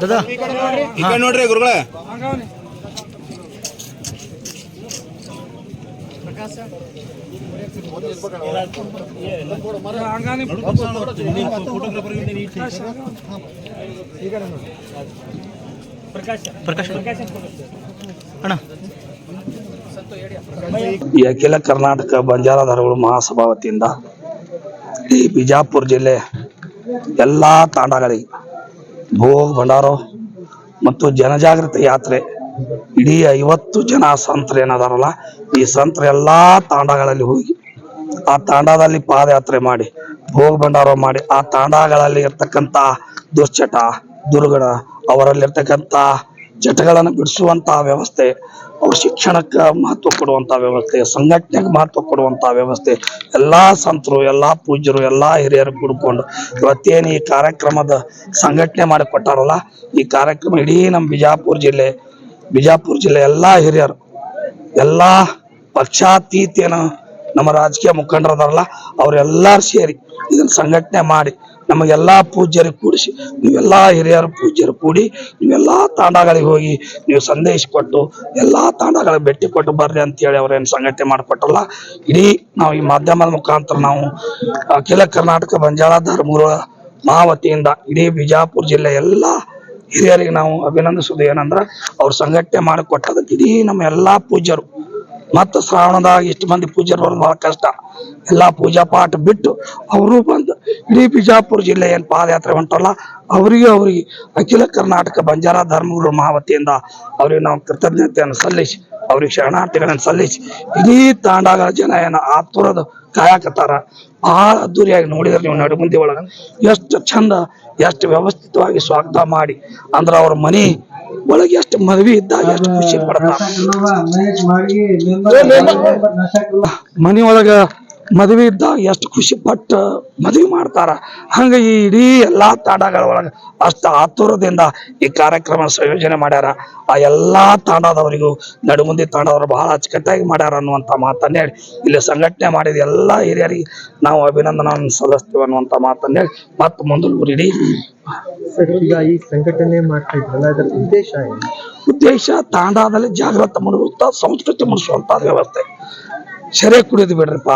ಅದು ಈ ಕಡೆ ನೋಡ್ರಿ ಗುರುಗಳ. ಪ್ರಕಾಶ್ ಅಣ್ಣ ಈ ಅಖಿಲ ಕರ್ನಾಟಕ ಬಂಜಾರ ಧಾರವಾಡ ಮಹಾಸಭಾ ವತಿಯಿಂದ ಈ ಬಿಜಾಪುರ ಜಿಲ್ಲೆ ಎಲ್ಲಾ ತಾಂಡಗಳಿಗೆ ಭೋಗ್ ಭಂಡಾರೋ ಮತ್ತು ಜನಜಾಗೃತಿ ಯಾತ್ರೆ. ಇಡೀ ಐವತ್ತು ಜನ ಸಂತರು ಏನದಾರಲ್ಲ, ಈ ಸಂತರು ಎಲ್ಲಾ ತಾಂಡಗಳಲ್ಲಿ ಹೋಗಿ ಆ ತಾಂಡದಲ್ಲಿ ಪಾದಯಾತ್ರೆ ಮಾಡಿ, ಭೋಗ ಭಂಡಾರ ಮಾಡಿ, ಆ ತಾಂಡಗಳಲ್ಲಿ ಇರ್ತಕ್ಕಂತ ದುಶ್ಚಟ ದುರ್ಗಣ ಅವರಲ್ಲಿರ್ತಕ್ಕಂತ ಚಟಗಳನ್ನು ಬಿಡಿಸುವಂತ ವ್ಯವಸ್ಥೆ ಅವ್ರ ಶಿಕ್ಷಣಕ್ಕೆ ಮಹತ್ವ ಕೊಡುವಂತ ವ್ಯವಸ್ಥೆ, ಸಂಘಟನೆಗೆ ಮಹತ್ವ ಕೊಡುವಂತ ವ್ಯವಸ್ಥೆ, ಎಲ್ಲಾ ಸಂತರು, ಎಲ್ಲಾ ಪೂಜ್ಯರು, ಎಲ್ಲಾ ಹಿರಿಯರು ಕೂಡ್ಕೊಂಡು ಇವತ್ತೇನು ಈ ಕಾರ್ಯಕ್ರಮದ ಸಂಘಟನೆ ಮಾಡಿ ಕೊಟ್ಟಾರಲ್ಲ, ಈ ಕಾರ್ಯಕ್ರಮ ಇಡೀ ನಮ್ಮ ಬಿಜಾಪುರ ಜಿಲ್ಲೆ ಬಿಜಾಪುರ ಜಿಲ್ಲೆ ಎಲ್ಲಾ ಹಿರಿಯರು, ಎಲ್ಲಾ ಪಕ್ಷಾತೀತೇನ ನಮ್ಮ ರಾಜಕೀಯ ಮುಖಂಡರದಾರಲ್ಲ, ಅವರೆಲ್ಲರೂ ಸೇರಿ ಇದನ್ನ ಸಂಘಟನೆ ಮಾಡಿ ನಮಗೆಲ್ಲಾ ಪೂಜ್ಯರಿಗೆ ಕೂಡಿಸಿ, ನೀವೆಲ್ಲಾ ಹಿರಿಯರು, ಪೂಜ್ಯರು ಕೂಡಿ ನೀವೆಲ್ಲಾ ತಾಂಡಗಳಿಗೆ ಹೋಗಿ ನೀವು ಸಂದೇಶ ಕೊಟ್ಟು, ಎಲ್ಲಾ ತಾಂಡಗಳಿಗೆ ಭೇಟಿ ಕೊಟ್ಟು ಬರ್ರಿ ಅಂತೇಳಿ ಅವ್ರೇನು ಸಂಘಟನೆ ಮಾಡಿಕೊಟ್ಟಲ್ಲ ಇಡೀ ನಾವು ಈ ಮಾಧ್ಯಮದ ಮುಖಾಂತರ ನಾವು ಅಖಿಲ ಕರ್ನಾಟಕ ಬಂಜಾಳ ಧರ್ಮಗಳ ಮಾವತಿಯಿಂದ ಇಡೀ ಬಿಜಾಪುರ ಜಿಲ್ಲೆ ಎಲ್ಲಾ ಹಿರಿಯರಿಗೆ ನಾವು ಅಭಿನಂದಿಸುವುದು ಏನಂದ್ರ, ಅವ್ರು ಸಂಘಟನೆ ಮಾಡಿಕೊಟ್ಟದಕ್ಕೆ ಇಡೀ ನಮ್ಮ ಎಲ್ಲಾ ಪೂಜ್ಯರು ಮತ್ತು ಶ್ರಾವಣದಾಗ ಇಷ್ಟು ಮಂದಿ ಪೂಜ್ಯರು ಬರೋದು ಬಹಳ ಕಷ್ಟ. ಎಲ್ಲಾ ಪೂಜಾ ಪಾಠ ಬಿಟ್ಟು ಅವರು ಬಂದು ಇಡೀ ಬಿಜಾಪುರ ಜಿಲ್ಲೆ ಏನು ಪಾದಯಾತ್ರೆ ಹೊಂಟಲ್ಲ, ಅವರಿಗೆ ಅವರಿಗೆ ಅಖಿಲ ಕರ್ನಾಟಕ ಬಂಜಾರ ಧರ್ಮಗುರು ಮಹಾವತಿಯಿಂದ ಅವ್ರಿಗೆ ನಾವು ಕೃತಜ್ಞತೆಯನ್ನು ಸಲ್ಲಿಸಿ, ಅವ್ರಿಗೆ ಶರಣಾರ್ಥಿಗಳನ್ನು ಸಲ್ಲಿಸಿ, ಇಡೀ ತಾಂಡಾಗ ಜನ ಏನು ಆತುರದ ಕಾಯಕತ್ತಾರ ಬಹಳ ಅದ್ದೂರಿಯಾಗಿ ನೋಡಿದ್ರೆ ನೀವು ನಡುಮುಂದಿ ಒಳಗ. ಎಷ್ಟು ಚಂದ, ಎಷ್ಟು ವ್ಯವಸ್ಥಿತವಾಗಿ ಸ್ವಾಗತ ಮಾಡಿ. ಅಂದ್ರ ಅವ್ರ ಮನಿ ಒಳಗೆ ಎಷ್ಟು ಮದುವೆ ಇದ್ದಾಗ ಎಷ್ಟು ಖುಷಿ ಪಡ್ತಾರ ಮನಿ ಒಳಗ ಮದುವೆ ಇದ್ದಾಗ ಎಷ್ಟು ಖುಷಿ ಪಟ್ಟು ಮದುವೆ ಮಾಡ್ತಾರ. ಹಂಗೆ ಈ ಇಡೀ ಎಲ್ಲಾ ತಾಂಡಗಳ ಒಳಗೆ ಅಷ್ಟು ಆತುರದಿಂದ ಈ ಕಾರ್ಯಕ್ರಮ ಸಂಯೋಜನೆ ಮಾಡ್ಯಾರ. ಆ ಎಲ್ಲಾ ತಾಂಡದವರಿಗೂ ನಡುಮುಂದಿ ತಾಂಡದವರು ಬಹಳ ಅಚ್ಚುಕಟ್ಟಾಗಿ ಮಾಡ್ಯಾರ ಅನ್ನುವಂತ ಮಾತನ್ನ ಹೇಳಿ ಇಲ್ಲಿ ಸಂಘಟನೆ ಮಾಡಿದ ಎಲ್ಲಾ ಹಿರಿಯರಿಗೆ ನಾವು ಅಭಿನಂದನವನ್ನು ಸಲ್ಲಿಸ್ತೀವಿ ಅನ್ನುವಂತ ಮಾತನ್ನ ಹೇಳಿ ಮತ್ತೆ ಮುಂದೆ ಇಡೀ ಈಗ ಈ ಸಂಘಟನೆ ಮಾಡ್ತಾ ಇದ್ರಲ್ಲ ಅದರ ಉದ್ದೇಶ ಉದ್ದೇಶ ತಾಂಡಾದಲ್ಲಿ ಜಾಗೃತ ಮೂಡಿಸುತ್ತಾ ಸಂಸ್ಕೃತಿ ಮೂಡಿಸುವಂತ ವ್ಯವಸ್ಥೆ. ಸೆರೆ ಕುಡಿಯೋದು ಬಿಡ್ರಿಪ್ಪ.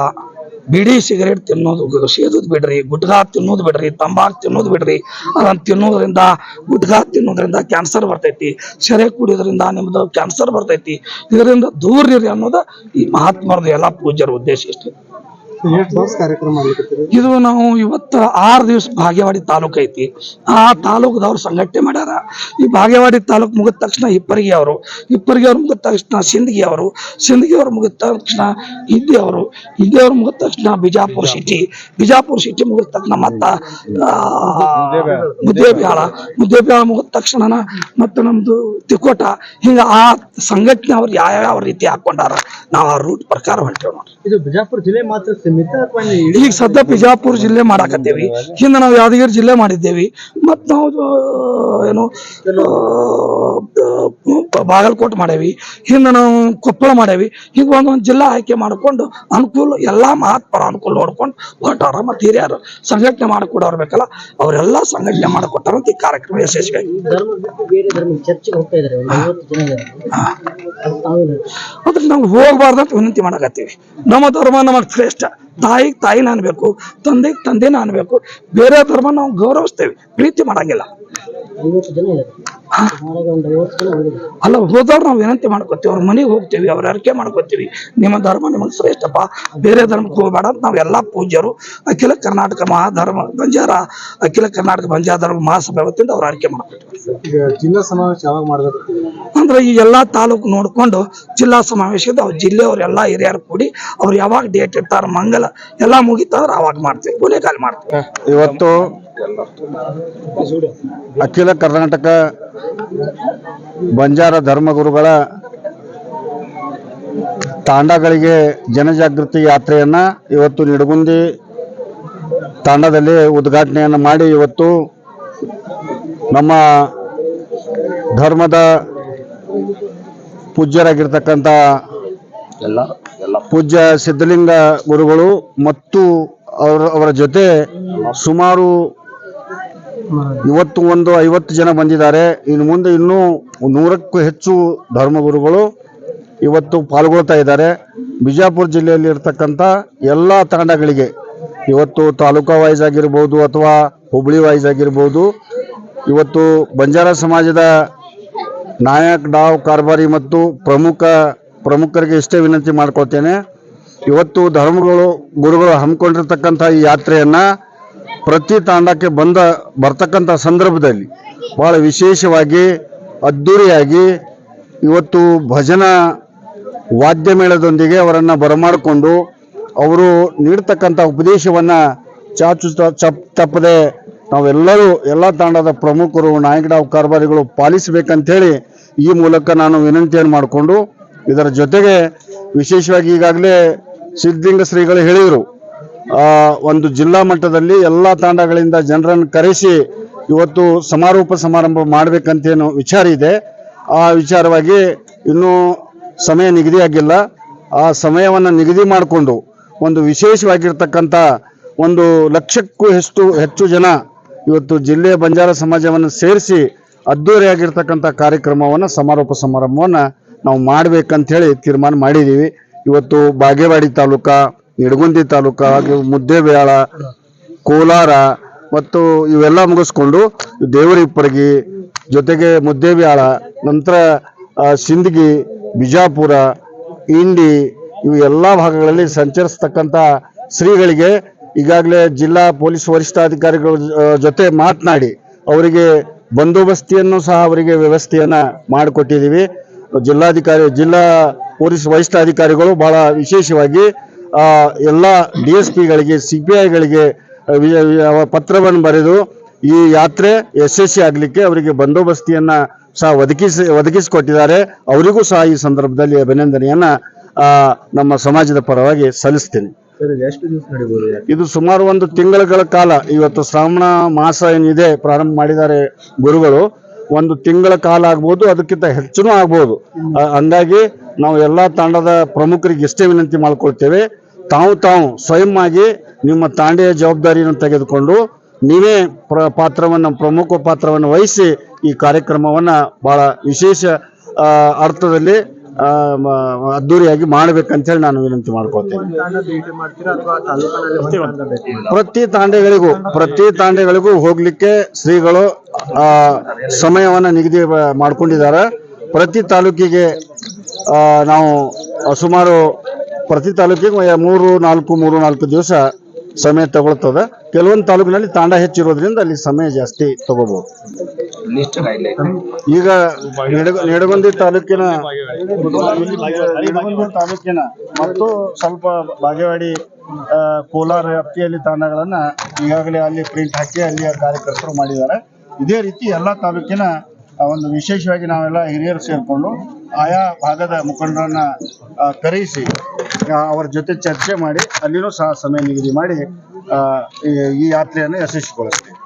ಬಿಡಿ ಸಿಗರೇಟ್ ತಿನ್ನೋದು ಸೇದೋದು ಬಿಡ್ರಿ ಗುಟ್ಕಾ ತಿನ್ನೋದು ಬಿಡ್ರಿ, ತಂಬಾಕ್ ತಿನ್ನೋದು ಬಿಡ್ರಿ. ಅದನ್ನ ತಿನ್ನೋದ್ರಿಂದ ಗುಟ್ಕಾ ತಿನ್ನೋದ್ರಿಂದ ಕ್ಯಾನ್ಸರ್ ಬರ್ತೈತಿ. ಸೆರೆ ಕುಡಿಯೋದ್ರಿಂದ ನಿಮ್ದು ಕ್ಯಾನ್ಸರ್ ಬರ್ತೈತಿ. ಇದರಿಂದ ದೂರ ಇರಿ ಅನ್ನೋದು ಈ ಮಹಾತ್ಮರದು ಎಲ್ಲಾ ಪೂಜ್ಯರ ಉದ್ದೇಶ ಇಷ್ಟೇ. ಕಾರ್ಯಕ್ರಮ ಇದು ನಾವು ಇವತ್ತು ಆರು ದಿವಸ ಭಾಗ್ಯವಾಡಿ ತಾಲೂಕ್ ಐತಿ. ಆ ತಾಲೂಕದವ್ರು ಸಂಘಟನೆ ಮಾಡ್ಯಾರ. ಈ ಭಾಗ್ಯವಾಡಿ ತಾಲೂಕ್ ಮುಗಿದ ತಕ್ಷಣ ಇಪ್ಪರಿಗೆ ಅವರು. ಇಪ್ಪರಿಗೆ ಅವ್ರು ಮುಗಿದ ತಕ್ಷಣ ಸಿಂದಗಿ ಅವರು. ಸಿಂದಗಿ ಅವ್ರು ಮುಗಿದ ತಕ್ಷಣ ಹಿಂದಿ ಅವರು. ಹಿಂದಿ ಅವ್ರು ಮುಗಿದ ತಕ್ಷಣ ಬಿಜಾಪುರ ಸಿಟಿ ಬಿಜಾಪುರ ಸಿಟಿ ಮುಗಿದ ತಕ್ಷಣ ಮತ್ತ ಮುದ್ದೇಬ್ಯಾಳ ಮುದ್ದೇಬ್ಯಾಳ ಮುಗಿದ ತಕ್ಷಣ ಮತ್ತೆ ನಮ್ದು ತಿಕೋಟ ಹಿಂಗ ಆ ಸಂಘಟನೆ ಅವ್ರು ಯಾವ ರೀತಿ ಹಾಕೊಂಡಾರ ನಾವು ಆ ರೂಟ್ ಪ್ರಕಾರ ಹೊಂಟೇವ್ ನೋಡ್ರಿ. ಇದು ಬಿಜಾಪುರ ಜಿಲ್ಲೆ ಮಾತ್ರ ಇಡೀ ಈಗ ಸದ್ಯ ಬಿಜಾಪುರ ಜಿಲ್ಲೆ ಮಾಡಾಕತ್ತೇವಿ. ಹಿಂದೆ ನಾವು ಯಾದಗಿರಿ ಜಿಲ್ಲೆ ಮಾಡಿದ್ದೇವಿ. ಮತ್ ನಾವು ಏನು ಬಾಗಲಕೋಟೆ ಮಾಡೇವಿ. ಹಿಂದೆ ನಾವು ಕೊಪ್ಪಳ ಮಾಡೇವಿ. ಈಗ ಒಂದೊಂದು ಜಿಲ್ಲಾ ಆಯ್ಕೆ ಮಾಡ್ಕೊಂಡು ಅನುಕೂಲ, ಎಲ್ಲಾ ಮಹತ್ಪರ ಅನುಕೂಲ ನೋಡ್ಕೊಂಡು ಹೊರಟಾರ ಮತ್ತು ಹಿರಿಯರು ಸಂಘಟನೆ ಮಾಡ್ಕೊಡರ್ಬೇಕಲ್ಲ ಅವರೆಲ್ಲ ಸಂಘಟನೆ ಮಾಡಿಕೊಟ್ಟಾರ ಈ ಕಾರ್ಯಕ್ರಮ ಯಶಸ್ವಿ ಅದ್ರ ನಾವು ಹೋಗ್ಬಾರ್ದಂತ ವಿನಂತಿ ಮಾಡಕತ್ತೀವಿ. ನಮ್ಮ ಧರ್ಮ ನಮಗ್ ಶ್ರೇಷ್ಠ. ತಾಯಿಗೆ ತಾಯಿನ ಅನ್ಬೇಕು ತಂದೆಗೆ ತಂದೆನ ಅನ್ಬೇಕು, ಬೇರೆ ಧರ್ಮ ನಾವು ಗೌರವಿಸ್ತೇವೆ. ಪ್ರೀತಿ ಮಾಡಂಗಿಲ್ಲ. ಅಲ್ಲ, ಹೋದವ್ರ ನಾವು ವಿನಂತಿ ಮಾಡ್ಕೋತೀವಿ, ಅವ್ರ ಮನೆಗೆ ಹೋಗ್ತೀವಿ, ಅವ್ರ ಅರಕೆ ಮಾಡ್ಕೋತೀವಿ. ನಿಮ್ಮ ಧರ್ಮ ನಿಮಗೆ ಶ್ರೇಷ್ಠಪ್ಪ, ಬೇರೆ ಧರ್ಮಕ್ಕೆ ಹೋಗ್ಬೇಡ ಅಂತ ನಾವು ಎಲ್ಲಾ ಪೂಜ್ಯರು. ಅಖಿಲ ಕರ್ನಾಟಕ ಮಹಾಧರ್ಮ, ಬಂಜಾರ, ಅಖಿಲ ಕರ್ನಾಟಕ ಬಂಜಾರ ಧರ್ಮ ಮಹಾಸಭೆ ವತಿಯಿಂದ ಅವ್ರ ಅರಿಕೆ ಮಾಡ್ಕೊತೀವಿ ಅಂದ್ರೆ ಈ ಎಲ್ಲಾ ತಾಲೂಕು ನೋಡ್ಕೊಂಡು ಜಿಲ್ಲಾ ಸಮಾವೇಶದ ಅವ್ರ ಜಿಲ್ಲೆಯವ್ರ ಎಲ್ಲಾ ಹಿರಿಯರು ಕೂಡಿ ಅವ್ರು ಯಾವಾಗ ಡೇಟ್ ಇರ್ತಾರ ಮಂಗಲ ಎಲ್ಲ ಮುಗಿತಂದ್ರೆ ಅವಾಗ ಮಾಡ್ತೀವಿ ಕೊನೆಗಾಲ ಮಾಡ್ತೀವಿ. ಇವತ್ತು ಅಖಿಲ ಕರ್ನಾಟಕ ಬಂಜಾರ ಧರ್ಮಗುರುಗಳ ತಾಂಡಗಳಿಗೆ ಜನಜಾಗೃತಿ ಯಾತ್ರೆಯನ್ನ ಇವತ್ತು ನಿಡಗುಂದಿ ತಾಂಡದಲ್ಲಿ ಉದ್ಘಾಟನೆಯನ್ನು ಮಾಡಿ ಇವತ್ತು ನಮ್ಮ ಧರ್ಮದ ಪೂಜ್ಯರಾಗಿರ್ತಕ್ಕಂಥ ಪೂಜ್ಯ ಸಿದ್ಧಲಿಂಗ ಗುರುಗಳು ಮತ್ತು ಅವರ ಅವರ ಜೊತೆ ಸುಮಾರು ಇವತ್ತು ಒಂದು ಐವತ್ತು ಜನ ಬಂದಿದ್ದಾರೆ. ಇನ್ನು ಮುಂದೆ ಇನ್ನೂ ನೂರಕ್ಕೂ ಹೆಚ್ಚು ಧರ್ಮಗುರುಗಳು ಇವತ್ತು ಪಾಲ್ಗೊಳ್ತಾ ಇದ್ದಾರೆ. ಬಿಜಾಪುರ ಜಿಲ್ಲೆಯಲ್ಲಿ ಇರ್ತಕ್ಕಂಥ ಎಲ್ಲ ತಾಂಡಗಳಿಗೆ ಇವತ್ತು ತಾಲೂಕಾ ವೈಸ್ ಆಗಿರ್ಬೋದು ಅಥವಾ ಹುಬ್ಳಿ ವೈಸ್ ಆಗಿರ್ಬೋದು. ಇವತ್ತು ಬಂಜಾರ ಸಮಾಜದ ನಾಯಕ್ ಡಾವ್ ಕಾರ್ಬಾರಿ ಮತ್ತು ಪ್ರಮುಖ ಪ್ರಮುಖರಿಗೆ ಇಷ್ಟೇ ವಿನಂತಿ ಮಾಡ್ಕೊಳ್ತೇನೆ. ಇವತ್ತು ಧರ್ಮಗಳು, ಗುರುಗಳು ಹಮ್ಮಿಕೊಂಡಿರ್ತಕ್ಕಂಥ ಈ ಯಾತ್ರೆಯನ್ನ ಪ್ರತಿ ತಾಂಡಕ್ಕೆ ಬಂದ, ಬರ್ತಕ್ಕಂಥ ಸಂದರ್ಭದಲ್ಲಿ ಬಹಳ ವಿಶೇಷವಾಗಿ, ಅದ್ಧೂರಿಯಾಗಿ ಇವತ್ತು ಭಜನ ವಾದ್ಯ ಮೇಳದೊಂದಿಗೆ ಅವರನ್ನು ಬರಮಾಡಿಕೊಂಡು ಅವರು ನೀಡ್ತಕ್ಕಂಥ ಉಪದೇಶವನ್ನ ಚಾಚು, ಚಪ್, ತಪ್ಪದೆ ನಾವೆಲ್ಲರೂ ಎಲ್ಲ ತಾಂಡದ ಪ್ರಮುಖರು ನಾಯಕಡಾವ್ ಕಾರ್ಬಾರಿಗಳು ಪಾಲಿಸಬೇಕಂತೇಳಿ ಈ ಮೂಲಕ ನಾನು ವಿನಂತಿಯನ್ನು ಮಾಡಿಕೊಂಡು ಇದರ ಜೊತೆಗೆ ವಿಶೇಷವಾಗಿ ಈಗಾಗಲೇ ಸಿದ್ಧಲಿಂಗ ಶ್ರೀಗಳು ಹೇಳಿದರು. ಒಂದು ಜಿಲ್ಲಾ ಮಟ್ಟದಲ್ಲಿ ಎಲ್ಲ ತಾಂಡಗಳಿಂದ ಜನರನ್ನು ಕರೆಸಿ ಇವತ್ತು ಸಮಾರೋಪ ಸಮಾರಂಭ ಮಾಡಬೇಕಂತೇನು ವಿಚಾರ ಇದೆ. ಆ ವಿಚಾರವಾಗಿ ಇನ್ನೂ ಸಮಯ ನಿಗದಿಯಾಗಿಲ್ಲ ಆ ಸಮಯವನ್ನು ನಿಗದಿ ಮಾಡಿಕೊಂಡು ಒಂದು ವಿಶೇಷವಾಗಿರ್ತಕ್ಕಂಥ ಒಂದು ಲಕ್ಷಕ್ಕೂ ಹೆಚ್ಚು ಹೆಚ್ಚು ಜನ ಇವತ್ತು ಜಿಲ್ಲೆಯ ಬಂಜಾರ ಸಮಾಜವನ್ನು ಸೇರಿಸಿ ಅದ್ದೂರಿಯಾಗಿರ್ತಕ್ಕಂಥ ಕಾರ್ಯಕ್ರಮವನ್ನು, ಸಮಾರೋಪ ಸಮಾರಂಭವನ್ನು ನಾವು ಮಾಡ್ಬೇಕಂತ ಹೇಳಿ ತೀರ್ಮಾನ ಮಾಡಿದ್ದೀವಿ ಇವತ್ತು ಬಾಗೇವಾಡಿ ತಾಲೂಕಾ, ನಿಡಗುಂದಿ ತಾಲೂಕಾ, ಹಾಗೆ ಮುದ್ದೇಬೇಳ ಕೋಲಾರ ಮತ್ತು ಇವೆಲ್ಲ ಮುಗಿಸ್ಕೊಂಡು ದೇವರಿಪ್ಪರಗಿ ಜೊತೆಗೆ ಮುದ್ದೇಬ್ಯಾಳ ನಂತರ ಸಿಂದಗಿ, ಬಿಜಾಪುರ, ಇಂಡಿ ಇವು ಎಲ್ಲ ಭಾಗಗಳಲ್ಲಿ ಸಂಚರಿಸ್ತಕ್ಕಂಥ ಶ್ರೀಗಳಿಗೆ ಈಗಾಗಲೇ ಜಿಲ್ಲಾ ಪೊಲೀಸ್ ವರಿಷ್ಠಾಧಿಕಾರಿಗಳ ಜೊತೆ ಮಾತನಾಡಿ ಅವರಿಗೆ ಬಂದೋಬಸ್ತಿಯನ್ನು ಸಹ ಅವರಿಗೆ ವ್ಯವಸ್ಥೆಯನ್ನು ಮಾಡಿಕೊಟ್ಟಿದ್ದೀವಿ. ಜಿಲ್ಲಾಧಿಕಾರಿ, ಜಿಲ್ಲಾ ಪೊಲೀಸ್ ವರಿಷ್ಠಾಧಿಕಾರಿಗಳು ಬಹಳ ವಿಶೇಷವಾಗಿ ಎಲ್ಲ ಡಿ ಎಸ್ ಪಿಗಳಿಗೆ, ಸಿ ಪಿ ಐಗಳಿಗೆ ಪತ್ರವನ್ನು ಬರೆದು ಈ ಯಾತ್ರೆ ಯಶಸ್ವಿ ಆಗಲಿಕ್ಕೆ ಅವರಿಗೆ ಬಂದೋಬಸ್ತಿಯನ್ನು ಸಹ ಒದಗಿಸಿ, ಒದಗಿಸಿಕೊಟ್ಟಿದ್ದಾರೆ. ಅವರಿಗೂ ಸಹ ಈ ಸಂದರ್ಭದಲ್ಲಿ ಅಭಿನಂದನೆಯನ್ನು ನಮ್ಮ ಸಮಾಜದ ಪರವಾಗಿ ಸಲ್ಲಿಸ್ತೇನೆ. ಇದು ಸುಮಾರು ಒಂದು ತಿಂಗಳ ಕಾಲ, ಇವತ್ತು ಶ್ರಾವಣ ಮಾಸ ಏನಿದೆ, ಪ್ರಾರಂಭ ಮಾಡಿದ್ದಾರೆ ಗುರುಗಳು, ಒಂದು ತಿಂಗಳ ಕಾಲ ಆಗ್ಬೋದು, ಅದಕ್ಕಿಂತ ಹೆಚ್ಚು ಆಗ್ಬೋದು. ಹಂಗಾಗಿ ನಾವು ಎಲ್ಲಾ ತಾಂಡದ ಪ್ರಮುಖರಿಗೆ ಇಷ್ಟೇ ವಿನಂತಿ ಮಾಡ್ಕೊಳ್ತೇವೆ. ತಾವು ತಾವು ಸ್ವಯಂ ಆಗಿ ನಿಮ್ಮ ತಾಂಡೆಯ ಜವಾಬ್ದಾರಿಯನ್ನು ತೆಗೆದುಕೊಂಡು ನೀವೇ ಪ್ರ, ಪಾತ್ರವನ್ನು, ಪ್ರಮುಖ ಪಾತ್ರವನ್ನು ವಹಿಸಿ ಈ ಕಾರ್ಯಕ್ರಮವನ್ನ ಬಹಳ ವಿಶೇಷ ಅರ್ಥದಲ್ಲಿ ಅದ್ದೂರಿಯಾಗಿ ಮಾಡ್ಬೇಕಂತೇಳಿ ನಾನು ವಿನಂತಿ ಮಾಡ್ಕೊಳ್ತೇನೆ. ಪ್ರತಿ ತಾಂಡೆಗಳಿಗೂ ಪ್ರತಿ ತಾಂಡೆಗಳಿಗೂ ಹೋಗ್ಲಿಕ್ಕೆ ಶ್ರೀಗಳು ಆ ಸಮಯವನ್ನ ನಿಗದಿ ಮಾಡ್ಕೊಂಡಿದ್ದಾರೆ. ಪ್ರತಿ ತಾಲೂಕಿಗೆ ಆ, ನಾವು ಸುಮಾರು ಪ್ರತಿ ತಾಲೂಕಿಗೆ ಮೂರು ನಾಲ್ಕು ಮೂರು ನಾಲ್ಕು ದಿವಸ ಸಮಯ ತಗೊಳ್ತದೆ. ಕೆಲವೊಂದು ತಾಲೂಕಿನಲ್ಲಿ ತಾಂಡ ಹೆಚ್ಚಿರೋದ್ರಿಂದ ಅಲ್ಲಿ ಸಮಯ ಜಾಸ್ತಿ ತಗೋಬಹುದು ಈಗ ನಿಡಗ- ನಿಡಗುಂದಿ ತಾಲೂಕಿನ ನಿಡಗುಂದಿ ತಾಲೂಕಿನ ಮತ್ತು ಸ್ವಲ್ಪ ಬಾಗೇವಾಡಿ ಕೋಲಾರ ವ್ಯಾಪ್ತಿಯಲ್ಲಿ ತಾಣಗಳನ್ನ ಈಗಾಗಲೇ ಅಲ್ಲಿ ಪ್ರಿಂಟ್ ಹಾಕಿ ಅಲ್ಲಿ ಕಾರ್ಯಕರ್ತರು ಮಾಡಿದ್ದಾರೆ. ಇದೇ ರೀತಿ ಎಲ್ಲ ತಾಲೂಕಿನ ಒಂದು ವಿಶೇಷವಾಗಿ ನಾವೆಲ್ಲ ಹಿರಿಯರು ಸೇರಿಕೊಂಡು ಆಯಾ ಭಾಗದ ಮುಖಂಡರನ್ನ ಕರೆಯಿಸಿ ಅವರ ಜೊತೆ ಚರ್ಚೆ ಮಾಡಿ ಅಲ್ಲಿನೂ ಸಹ ಸಮಯ ನಿಗದಿ ಮಾಡಿ ಈ- ಈ ಯಾತ್ರೆಯನ್ನು ಯಶಸ್ವಿಗೊಳಿಸ್ತೀವಿ.